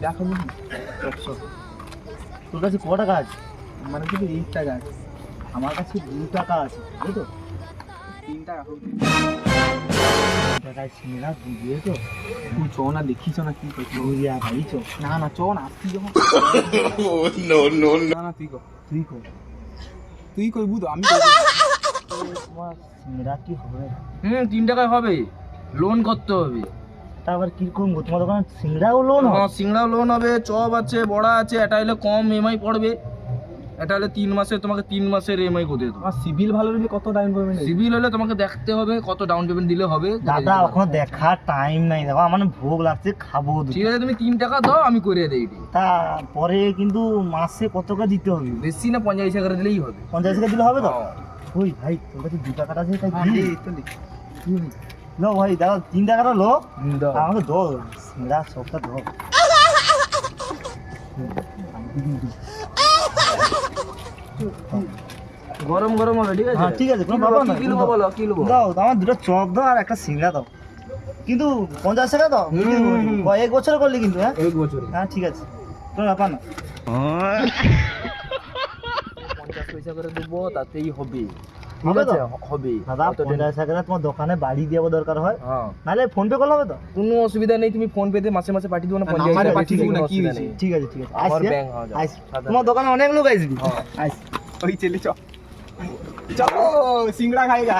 দেখাবো না একশো তোর কাছে ক টাকা আছে? আমার কাছে এই টাকা আছে। আমার কাছে দু টাকা আছে বুঝলি তো? তিন টাকা হোক। টাকায় সিঙ্গড়া বুঝিয়ে তো তুই চ না দেখিস না কি করছিস বুঝিয়া ভাই চো। না না চ না তুই যখন না না তুই কর তুই কর। তুই করবু তো আমি তোমার সিঙ্গড়া কি হবে হুম তিন টাকায় হবে। লোন করতে হবে। তারপর কীরকম? তোমার দোকানে সিঙ্গড়াও লোন হ্যাঁ সিংড়া লোন হবে চপ আছে বড়া আছে এটা হলে কম এমআই পড়বে। এটা হলে তিন মাসে তোমাকে তিন মাসের এমআই করে দেবো। আমার সিভিল ভালো হলে কত টাইম করবে না সিভিল হলে তোমাকে দেখতে হবে কত ডাউন পেমেন্ট দিলে হবে। দাদা এখনও দেখার টাইম নাই। দেখো আমার ভোগ লাগছে খাব। ঠিক আছে তুমি তিন টাকা দাও আমি করে দেই। এটি তারপরে কিন্তু মাসে কত টাকা দিতে হবে? বেশি না পঞ্চাশ টাকা দিলেই হবে। পঞ্চাশ টাকা দিলে হবে তো? হ্যাঁ। ওই ভাই তোর কাছে দু টাকাটা আছে তাই হ্যাঁ, দিই। এই তো লো ভাই দাও তিন টাকাটা লো। আমাকে দো সিঙ্গড়া সবটা দো গরম গরম হবে ঠিক আছে হ্যাঁ ঠিক আছে কোনো ব্যাপার না কি নেব বলো কি নেব দাও আমার দুটো চপ দাও আর একটা সিঙ্গড়া দাও কিন্তু পঞ্চাশ টাকা দাও। কয়েক বছর করলি কিন্তু হ্যাঁ এক বছরে হ্যাঁ ঠিক আছে কোনো ব্যাপার না পঞ্চাশ পয়সা করে দেবো তাতেই হবে ঠিক আছে? হবে। দাদা পঞ্চাশ টাকা তোমার দোকানে বাড়ি দিয়ে দরকার হয়। হ্যাঁ। নাহলে ফোন পে করলে হবে তো? কোনো অসুবিধা নেই তুমি ফোন পেতে মাসে মাসে পাঠিয়ে দেবো না পঞ্চাশ আমারে পাঠিয়ে দিও না? ঠিক আছে ঠিক আছে। হ্যাঁ। আসছি। সাবধানে। তোমার দোকানে অনেক লোক আসবি। হ্যাঁ। আসছি। ওই চলে। চ চলো সিংড়া খাইগা।